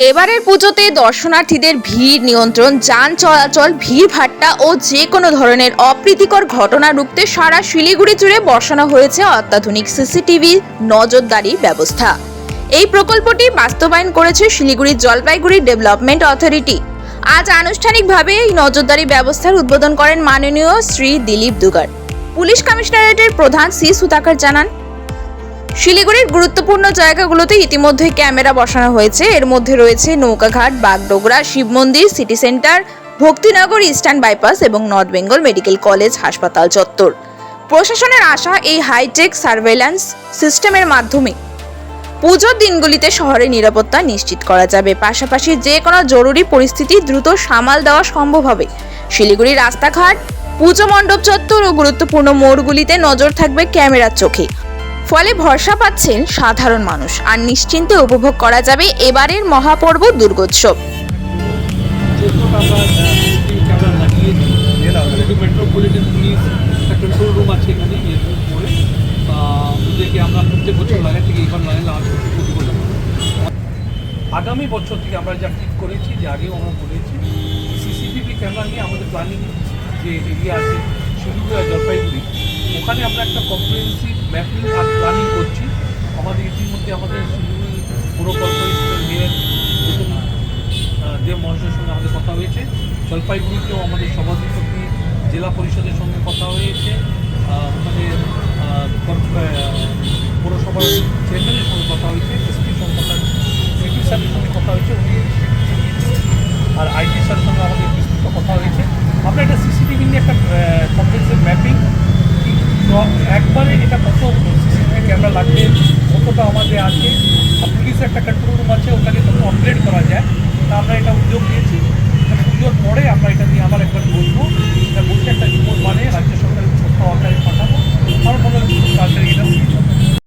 এবারের পুজোতে দর্শনার্থীদের ভিড়, নিয়ন্ত্রণ, যান চলাচল ভিড় ভাট্টা ও যে কোনো ধরনের অপ্রীতিকর ঘটনা রুখতে সারা শিলিগুড়ি জুড়ে বসানো হয়েছে অত্যাধুনিক সিসিটিভি নজরদারি ব্যবস্থা। এই প্রকল্পটি বাস্তবায়ন করেছে শিলিগুড়ি জলপাইগুড়ি ডেভেলপমেন্ট অথরিটি। আজ আনুষ্ঠানিকভাবে এই নজরদারি ব্যবস্থার উদ্বোধন করেন মাননীয় শ্রী দিলীপ দুগার। পুলিশ কমিশনারেটের প্রধান সি সুতাকার জানান শিলিগুড়ির গুরুত্বপূর্ণ জায়গাগুলোতে ইতিমধ্যে ক্যামেরা বসানো হয়েছে। এর মধ্যে রয়েছে Naukaghat, Bagdogra, Shiv Mandir, city centre, Bhaktinagar, eastern bypass এবং নর্থ বেঙ্গল মেডিকেল কলেজ, হাসপাতাল চত্বর। প্রশাসনের আশা এই হাইটেক সার্ভেল্যান্স সিস্টেমের মাধ্যমে পুজোর দিনগুলিতে শহরের নিরাপত্তা নিশ্চিত করা যাবে। পাশাপাশি যে কোনো জরুরি পরিস্থিতি দ্রুত সামাল দেওয়া সম্ভব হবে। শিলিগুড়ির রাস্তাঘাট, পুজো মণ্ডপ চত্বর ও গুরুত্বপূর্ণ মোড়গুলিতে নজর থাকবে ক্যামেরার চোখে। ফলে ভরসা পাচ্ছেন সাধারণ মানুষ। আর নিশ্চিন্তে উপভোগ করা যাবে এবারের মহাপর্ব দুর্গোৎসব। একটা রুম আছে আগামী বছর থেকে আমরা যা ঠিক করেছি, যে আগেও আমরা বলেছি সিসিটিভি ক্যামেরা নিয়ে আমাদের প্ল্যানিং যে এরিয়া আছে জলপাইগুড়ি ওখানে আমরা একটা কম্প্রিহেন্সিভ ম্যাপিং আর প্ল্যানিং করছি। আমাদের ইতিমধ্যে আমাদের শিলিগুড়ি পুর কর্পোরেশনের মেয়র দেব মহাশয়ের সঙ্গে আমাদের কথা হয়েছে। জলপাইগুড়িতেও আমাদের সভাধিপতি জেলা পরিষদের সঙ্গে কথা হয়েছে। আহ, পৌরসভার চেয়ারম্যানের সঙ্গে কথা হয়েছে এসপির সঙ্গে কথা সিপি স্যারের সঙ্গে কথা হয়েছে উনি আর আইটি স্যারের সঙ্গে আমাদের বিস্তৃত কথা হয়েছে। আমরা একটা সিসিটিভি নিয়ে একটা একটা কন্ট্রোল রুম আছে ওখানে তখন অপগ্রেড করা যায়, তা আমরা এটা উদ্যোগ নিয়েছি। মানে সুন্দর